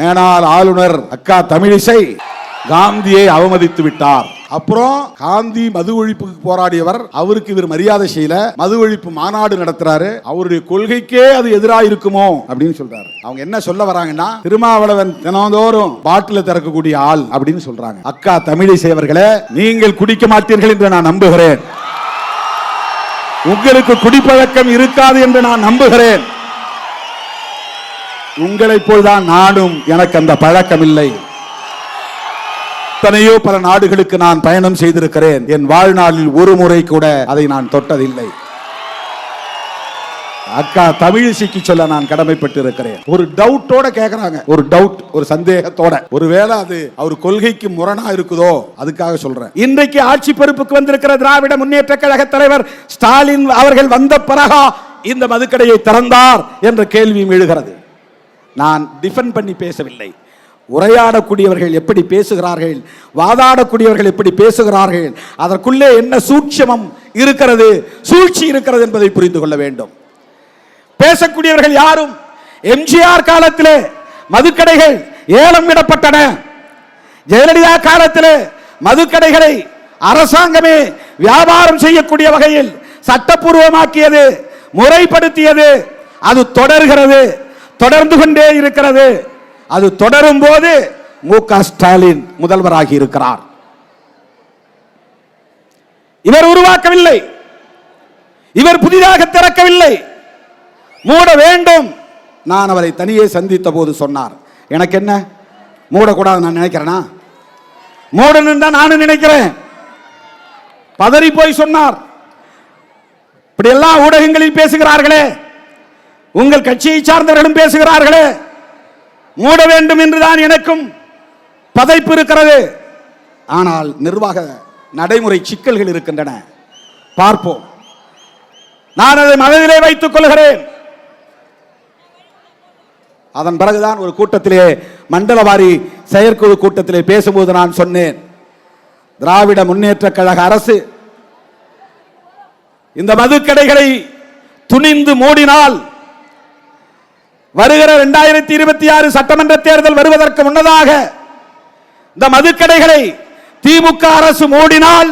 மேனால் ஆளுநர் அக்கா தமிழிசை காந்தியை அவமதித்து விட்டார். அப்புறம் காந்தி மது ஒழிப்புக்கு போராடியவர் அவருக்கு இவர் மரியாதை செய்யல. மது ஒழிப்பு மாநாடு நடத்துறாரு. அவருடைய கொள்கைக்கே அது எதிராக இருக்குமோ அப்படின்னு சொல்றாரு. அவங்க என்ன சொல்ல வராங்கன்னா திருமாவளவன் தினந்தோறும் பாட்டில திறக்கக்கூடிய ஆள் அப்படின்னு சொல்றாங்க. அக்கா தமிழிசை அவர்களே நீங்கள் குடிக்க மாட்டீர்கள் என்று நான் நம்புகிறேன். உங்களுக்கு குடிப்பழக்கம் இருக்காது என்று நான் நம்புகிறேன். உங்களைப் போல்தான் நானும் எனக்கு அந்த பழக்கம் இல்லை எத்தனையோ பல நாடுகளுக்கு நான் பயணம் செய்திருக்கிறேன். என் வாழ்நாளில் ஒரு முறை கூட அதை நான் தொட்டதில்லை. அக்கா தமிழிசைக்கு சொல்ல நான் கடமைப்பட்டு இருக்கிறேன் ஒரு டவுட்டோட கேக்குறாங்க. ஒரு டவுட் ஒரு சந்தேகத்தோட. ஒருவேளை அது அவர் கொள்கைக்கு முரணா இருக்குதோ அதுக்காக சொல்றேன். இன்றைக்கு ஆட்சி பொறுப்புக்கு வந்திருக்கிற திராவிட முன்னேற்ற கழக தலைவர் ஸ்டாலின் அவர்கள் வந்த பிறகா இந்த மதுக்கடையை திறந்தார் என்ற கேள்வியும் எழுகிறது. நான் டிஃபெண்ட் பண்ணி பேசவில்லை. உரையாடக்கூடியவர்கள் எப்படி பேசுகிறார்கள்? வாதாடக்கூடியவர்கள் எப்படி பேசுகிறார்கள்? அதற்குள்ளே என்ன சூட்சமம் இருக்கிறது? சூழ்ச்சி இருக்கிறது என்பதை புரிந்து கொள்ள வேண்டும். பேசக்கூடியவர்கள் யாரும் எம்ஜிஆர் காலத்திலே மதுக்கடைகள் ஏலம் விடப்பட்டன ஜெயலலிதா காலத்திலே மதுக்கடைகளை அரசாங்கமே வியாபாரம் செய்யக்கூடிய வகையில் சட்டப்பூர்வமாக்கியது முறைப்படுத்தியது அது தொடர்கிறது. தொடர்ந்து கொண்டே இருக்கிறது. அது தொடரும் போது மு க ஸ்டாலின் முதல்வராகி இருக்கிறார். இவர் உருவாக்கவில்லை. இவர் புதிதாக திறக்கவில்லை. மூட வேண்டும். நான் அவரை தனியே சந்தித்த போது சொன்னார். எனக்கு என்ன? மூடக்கூடாது நான் நினைக்கிறேனா? மூடணும் தான் நானும் நினைக்கிறேன். பதறி போய் சொன்னார். இப்படி எல்லாம் ஊடகங்களில் பேசுகிறார்களே. உங்கள் கட்சியை சார்ந்தவர்களும் பேசுகிறார்களே. மூட வேண்டும் என்றுதான் எனக்கும் பதைப்பு இருக்கிறது. ஆனால் நிர்வாக நடைமுறை சிக்கல்கள் இருக்கின்றன. பார்ப்போம். நான் அதை மனதிலே வைத்துக் கொள்கிறேன். அதன் பிறகுதான் ஒரு கூட்டத்திலே மண்டலவாரி செயற்குழு கூட்டத்திலே பேசும்போது நான் சொன்னேன். திராவிட முன்னேற்ற கழக அரசு இந்த மதுக்கடைகளை துணிந்து மூடினால் வருகிற இரண்டாயிரத்தி இருபத்தி ஆறு சட்டமன்ற தேர்தல் வருவதற்கு முன்னதாக இந்த மதுக்கடைகளை திமுக அரசு மூடினால்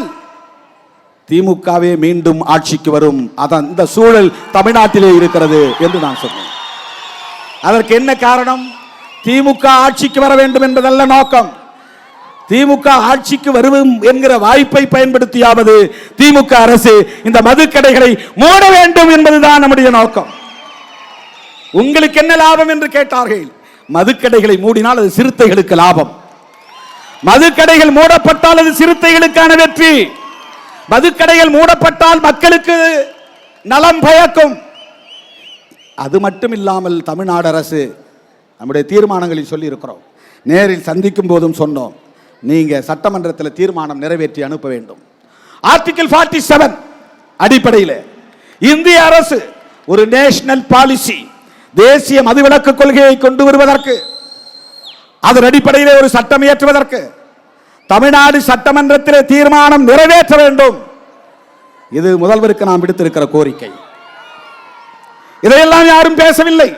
திமுகவே மீண்டும் ஆட்சிக்கு வரும். அதான் இந்த சூழல் தமிழ்நாட்டிலே இருக்கிறது என்று நான் சொன்னேன். அதற்கு என்ன காரணம்? திமுக ஆட்சிக்கு வர வேண்டும் என்பதல்ல நோக்கம். திமுக ஆட்சிக்கு வருவோம் என்கிற வாய்ப்பை பயன்படுத்தியாவது திமுக அரசு இந்த மதுக்கடைகளை மூட வேண்டும் என்பதுதான் நம்முடைய நோக்கம். உங்களுக்கு என்ன லாபம் என்று கேட்டார்கள்? மதுக்கடைகளை மூடினால் அது சிறுத்தைகளுக்கு லாபம். மதுக்கடைகள் மூடப்பட்டால் அது சிறுத்தைகளுக்கான வெற்றி. மதுக்கடைகள் மூடப்பட்டால் மக்களுக்கு நலம் பயக்கும். அது மட்டும் இல்லாமல் தமிழ்நாடு அரசு நம்முடைய தீர்மானங்களில் சொல்லி இருக்கிறோம் நேரில் சந்திக்கும் போதும் சொன்னோம். நீங்க சட்டமன்றத்தில் தீர்மானம் நிறைவேற்றி அனுப்ப வேண்டும். ஆர்டிகிள் ஃபார்ட்டி செவன் அடிப்படையில் இந்திய அரசு ஒரு நேஷனல் பாலிசி தேசிய மதுவிலக்கு கொள்கையை கொண்டு வருவதற்கு அதன் அடிப்படையிலே ஒரு சட்டம் இயற்றுவதற்கு தமிழ்நாடு சட்டமன்றத்திலே தீர்மானம் நிறைவேற்ற வேண்டும். இது முதல்வருக்கு நாம் விடுத்திருக்கிற கோரிக்கை. இதையெல்லாம் யாரும் பேசவில்லை.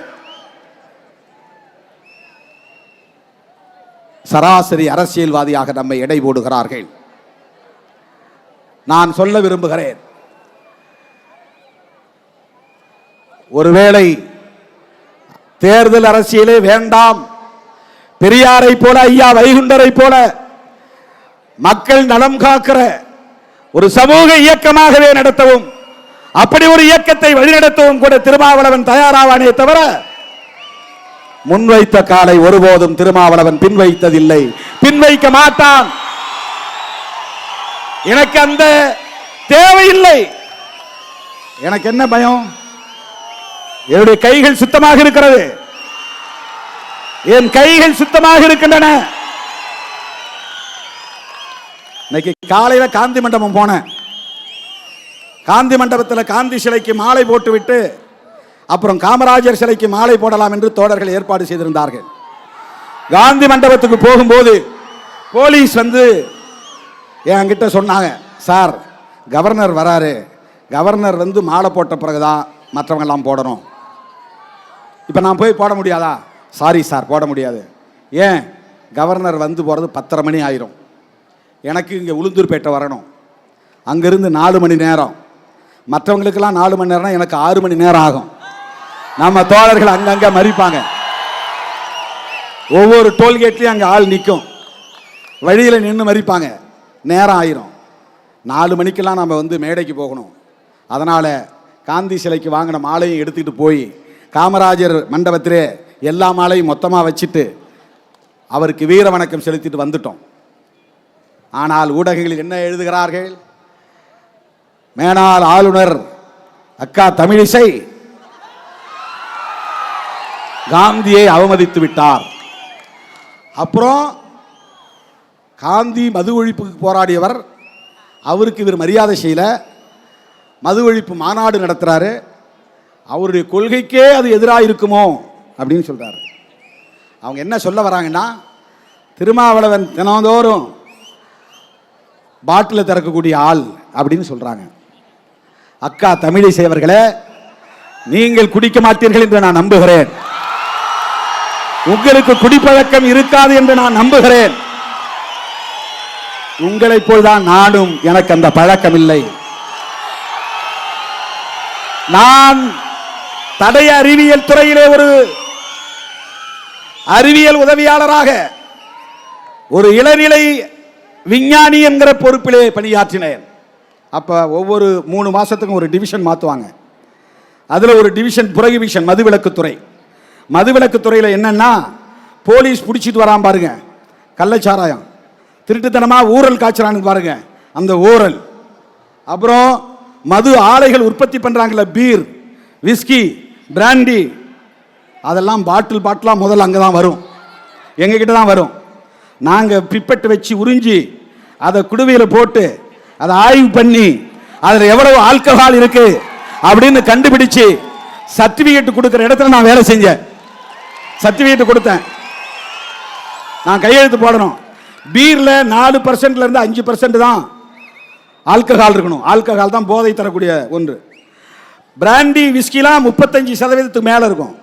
சராசரி அரசியல்வாதியாக நம்மை எடை போடுகிறார்கள். நான் சொல்ல விரும்புகிறேன். ஒருவேளை தேர்தல் அரசியலே வேண்டாம். பெரியாரை போல ஐயா வைகுண்டரை போல மக்கள் நலம் காக்கிற ஒரு சமூக இயக்கமாகவே நடத்தவும் அப்படி ஒரு இயக்கத்தை வழிநடத்தவும் கூட திருமாவளவன் தயாராவானே தவிர முன்வைத்த காலை ஒருபோதும் திருமாவளவன் பின்வைத்ததில்லை. பின்வைக்க மாட்டான். எனக்கு அந்த தேவையில்லை. எனக்கு என்ன பயம்? என்னுடைய கைகள் சுத்தமாக இருக்கிறது. என் கைகள் சுத்தமாக இருக்கின்றன. இன்னைக்கு காலையில காந்தி மண்டபம் போனேன். காந்தி மண்டபத்தில் காந்தி சிலைக்கு மாலை போட்டுவிட்டு அப்புறம் காமராஜர் சிலைக்கு மாலை போடலாம் என்று தோழர்கள் ஏற்பாடு செய்திருந்தார்கள். காந்தி மண்டபத்துக்கு போகும்போது போலீஸ் வந்து என்கிட்ட சொன்னாங்க சார் கவர்னர் வராரு. கவர்னர் வந்து மாலை போட்ட பிறகுதான் மற்றவங்கெல்லாம் போடணும். இப்போ நான் போய் போட முடியாதா? சாரி சார் போட முடியாது. ஏன்? கவர்னர் வந்து போகிறது பத்தரை மணி ஆயிரும். எனக்கு இங்கே உளுந்தூர்பேட்டை வரணும். அங்கேருந்து நாலு மணி நேரம். மற்றவங்களுக்கெல்லாம் நாலு மணி நேரம்னா எனக்கு ஆறு மணி நேரம் ஆகும். நம்ம தோழர்கள் அங்கங்கே மறிப்பாங்க. ஒவ்வொரு டோல்கேட்லேயும் அங்கே ஆள் நிற்கும் வழியில் நின்று மறிப்பாங்க. நேரம் ஆயிரும். நாலு மணிக்கெல்லாம் நம்ம வந்து மேடைக்கு போகணும். அதனால் காந்தி சிலைக்கு வாங்கின மாலையும் எடுத்துக்கிட்டு போய் காமராஜர் மண்டபத்திலே எல்லா மாலையும் மொத்தமாக வச்சுட்டு அவருக்கு வீர வணக்கம் செலுத்திட்டு வந்துட்டோம். ஆனால் ஊடகங்களில் என்ன எழுதுகிறார்கள்? மேனால் ஆளுநர் அக்கா தமிழிசை. காந்தியை அவமதித்து விட்டார். அப்புறம் காந்தி மது ஒழிப்புக்கு போராடியவர் அவருக்கு இவர் மரியாதை செய்யல. மது ஒழிப்பு மாநாடு நடத்துகிறாரு அவருடைய கொள்கைக்கே அது எதிராக இருக்குமோ அப்படின்னு சொல்கிறார் அவங்க என்ன சொல்ல வராங்கன்னா திருமாவளவன் தினந்தோறும் பாட்டில் திறக்கக்கூடிய ஆள் அப்படின்னு சொல்கிறாங்க அக்கா தமிழை அவர்களே நீங்கள் குடிக்க மாட்டீர்கள் என்று நான் நம்புகிறேன். உங்களுக்கு குடிப்பழக்கம் இருக்காது என்று நான் நம்புகிறேன். உங்களைப் போல்தான் நானும் எனக்கு அந்த பழக்கம் இல்லை நான் தடய அறிவியல் துறையிலே ஒரு அறிவியல் உதவியாளராக ஒரு இளநிலை விஞ்ஞானி என்கிற பொறுப்பிலே பணியாற்றினேன். அப்போ ஒவ்வொரு மூணு மாதத்துக்கும் ஒரு டிவிஷன் மாற்றுவாங்க அதில் ஒரு டிவிஷன் புறகிவிஷன் மதுவிலக்குத்துறை மதுவிலக்குத்துறையில் என்னென்னா போலீஸ் பிடிச்சிட்டு வரான் பாருங்க. கள்ளச்சாராயம். திருட்டுத்தனமாக ஊரல் காய்ச்சறான்னு பாருங்க. அந்த ஊரல். அப்புறம் மது ஆலைகள் உற்பத்தி பண்ணுறாங்கல்ல பீர் விஸ்கி பிராண்டி அதெல்லாம் பாட்டில் பாட்டிலாக முதல்ல அங்கே தான் வரும். எங்ககிட்ட தான் வரும். நாங்கள் பிப்பெட்டு வச்சு உறிஞ்சி அதை குடுவையில் போட்டு அதை ஆய்வு பண்ணி அதில் எவ்வளவு ஆல்கஹால் இருக்கு அப்படின்னு கண்டுபிடிச்சு சர்டிஃபிகேட் கொடுக்குற இடத்துல நான் வேலை செஞ்சேன். சர்டிஃபிகேட் கொடுத்தேன். நான் கையெழுத்து போடணும். பீரில் நாலு பர்சன்ட்லேருந்து அஞ்சு பர்சன்ட் தான் ஆல்கஹால் இருக்கணும். ஆல்கஹால் தான் போதை தரக்கூடிய ஒன்று. பிராண்டி விஸ்கிலாம் முப்பத்தஞ்சு சதவீதத்துக்கு மேலே இருக்கும்.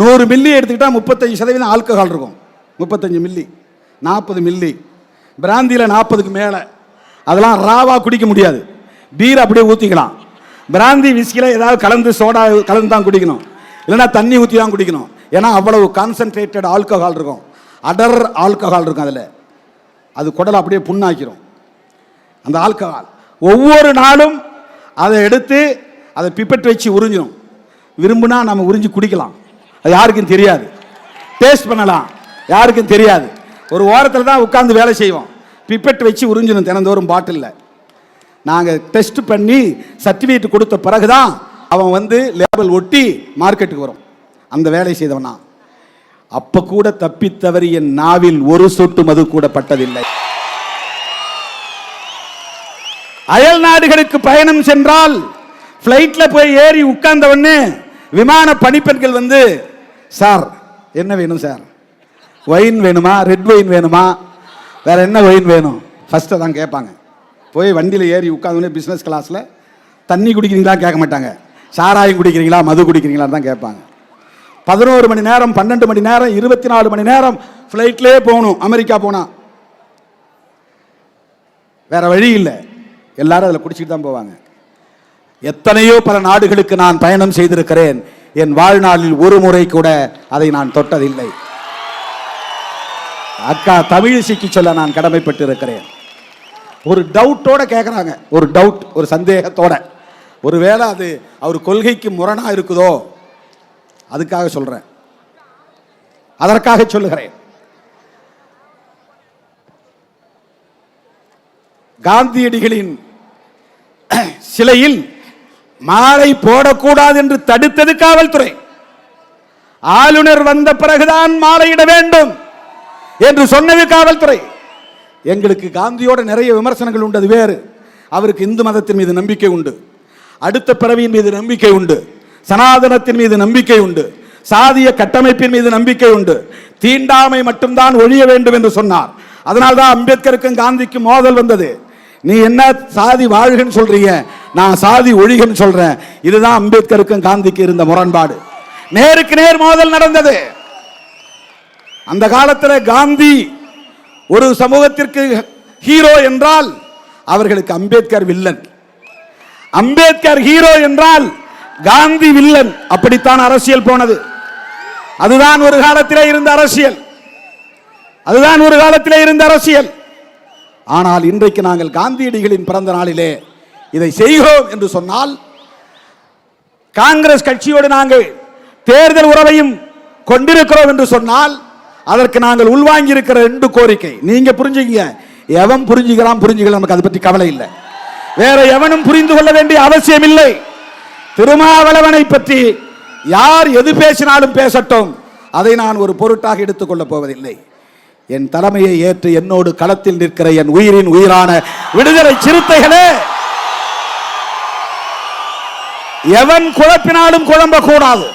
நூறு மில்லி எடுத்துக்கிட்டால் முப்பத்தஞ்சு சதவீதம் ஆல்கஹால் இருக்கும். முப்பத்தஞ்சு மில்லி நாற்பது மில்லி பிராந்தியில் நாற்பதுக்கு மேலே. அதெல்லாம் ராவாக குடிக்க முடியாது. பீர் அப்படியே ஊற்றிக்கலாம் பிராந்தி விஸ்கியில் ஏதாவது கலந்து சோடா கலந்து தான் குடிக்கணும். இல்லைன்னா தண்ணி ஊற்றி தான் குடிக்கணும். ஏன்னா அவ்வளவு கான்சன்ட்ரேட்டட் ஆல்கஹால் இருக்கும். அடர் ஆல்கஹால் இருக்கும் அதில். அது குடலை அப்படியே புண்ணாக்கிரும். அந்த ஆல்கஹால் ஒவ்வொரு நாளும் அதை எடுத்து அதை பிப்பெட் வச்சு உறிஞ்சிடும் விரும்புனா நம்ம உறிஞ்சி குடிக்கலாம். அது யாருக்கும் தெரியாது. டேஸ்ட் பண்ணலாம். யாருக்கும் தெரியாது. ஒரு ஓரத்தில் தான் உட்காந்து வேலை செய்வோம். பிப்பெட் வச்சு உறிஞ்சிடும் தினந்தோறும் பாட்டிலில் நாங்கள் டெஸ்ட் பண்ணி சர்டிஃபிகேட் கொடுத்த பிறகு தான் அவன் வந்து லேபிள் ஒட்டி மார்க்கெட்டுக்கு வரும். அந்த வேலை செய்தவனா. அப்போ கூட தப்பித்தவறி என் நாவில் ஒரு சொட்டு மது கூட பட்டதில்லை. அயல் நாடுகளுக்கு பயணம் சென்றால் ஃப்ளைட்டில் போய் ஏறி உட்கார்ந்த உடனே விமான பணிப்பெண்கள் வந்து சார் என்ன வேணும் சார்? ஒயின் வேணுமா? ரெட் ஒயின் வேணுமா? வேற என்ன ஒயின் வேணும்? ஃபஸ்ட்டு தான் கேட்பாங்க. போய் வண்டியில் ஏறி உட்காந்தோடனே பிஸ்னஸ் கிளாஸில் தண்ணி குடிக்கிறீங்களா? கேட்க மாட்டாங்க. சாராயம் குடிக்கிறீங்களா? மது குடிக்கிறீங்களா தான் கேட்பாங்க. பதினோரு மணி நேரம் பன்னெண்டு மணி நேரம் இருபத்தி நாலு மணி நேரம் ஃப்ளைட்லேயே போகணும். அமெரிக்கா போனால் வேற வழி இல்லை. எல்லாரும் அதில் குடிச்சிட்டு தான் போவாங்க. எத்தனையோ பல நாடுகளுக்கு நான் பயணம் செய்திருக்கிறேன். என் வாழ்நாளில் ஒரு முறை கூட அதை நான் தொட்டதில்லை. அக்கா தமிழிசைக்கு சொல்ல நான் கடமைப்பட்டு இருக்கிறேன் ஒரு டவுட்டோட கேட்குறாங்க ஒரு டவுட் ஒரு சந்தேகத்தோட. ஒருவேளை அது அவர் கொள்கைக்கு முரணாக இருக்குதோ? அதுக்காக சொல்கிறேன் அதற்காக சொல்லுகிறேன். காந்தியடிகளின் சிலையில் மாலை போடக்கூடாது என்று தடுத்தது காவல்துறை. ஆளுநர் வந்த பிறகுதான் மாலையிட வேண்டும் என்று சொன்னது காவல்துறை. எங்களுக்கு காந்தியோட நிறைய விமர்சனங்கள் உண்டு அது வேறு. அவருக்கு இந்து மதத்தின் மீது நம்பிக்கை உண்டு. அடுத்த பிறவியின் மீது நம்பிக்கை உண்டு. சனாதனத்தின் மீது நம்பிக்கை உண்டு. சாதிய கட்டமைப்பின் மீது நம்பிக்கை உண்டு. தீண்டாமை மட்டும்தான் ஒழிய வேண்டும் என்று சொன்னார். அதனால்தான் அம்பேத்கருக்கும் காந்திக்கும் மோதல் வந்தது. நீ என்ன சாதி வாழ்கன்னு சொல்றீங்க? நான் சாதி ஒழிகன்னு சொல்றேன். இதுதான் அம்பேத்கருக்கும் காந்திக்கு இருந்த முரண்பாடு. நேருக்கு நேர் மோதல் நடந்தது. அந்த காலத்தில் காந்தி ஒரு சமூகத்திற்கு ஹீரோ என்றால் அவர்களுக்கு அம்பேத்கர் வில்லன். அம்பேத்கர் ஹீரோ என்றால் காந்தி வில்லன். அப்படித்தான் அரசியல் போனது. அதுதான் ஒரு காலத்திலே இருந்த அரசியல். அதுதான் ஒரு காலத்திலே இருந்த அரசியல். ஆனால் இன்றைக்கு நாங்கள் காந்தியடிகளின் பிறந்த நாளிலே இதை செய்கிறோம் என்று சொன்னால் காங்கிரஸ் கட்சியோடு நாங்கள் தேர்தல் உறவையும் கொண்டிருக்கிறோம் என்று சொன்னால் அதற்கு நாங்கள் உள்வாங்கி இருக்கிற ரெண்டு கோரிக்கை. நீங்க புரிஞ்சுக்கீங்க? எவன் புரிஞ்சுக்கலாம் புரிஞ்சுக்கலாம் நமக்கு அதை பற்றி கவலை இல்லை. வேற எவனும் புரிந்து கொள்ள வேண்டிய அவசியம் இல்லை. திருமாவளவனை பற்றி யார் எது பேசினாலும் பேசட்டும். அதை நான் ஒரு பொருட்டாக எடுத்துக்கொள்ளப் போவதில்லை. என் தலைமையை ஏற்று என்னோடு களத்தில் நிற்கிற என் உயிரின் உயிரான விடுதலை சிறுத்தைகளே எவன் குழப்பினாலும் குழம்ப கூடாது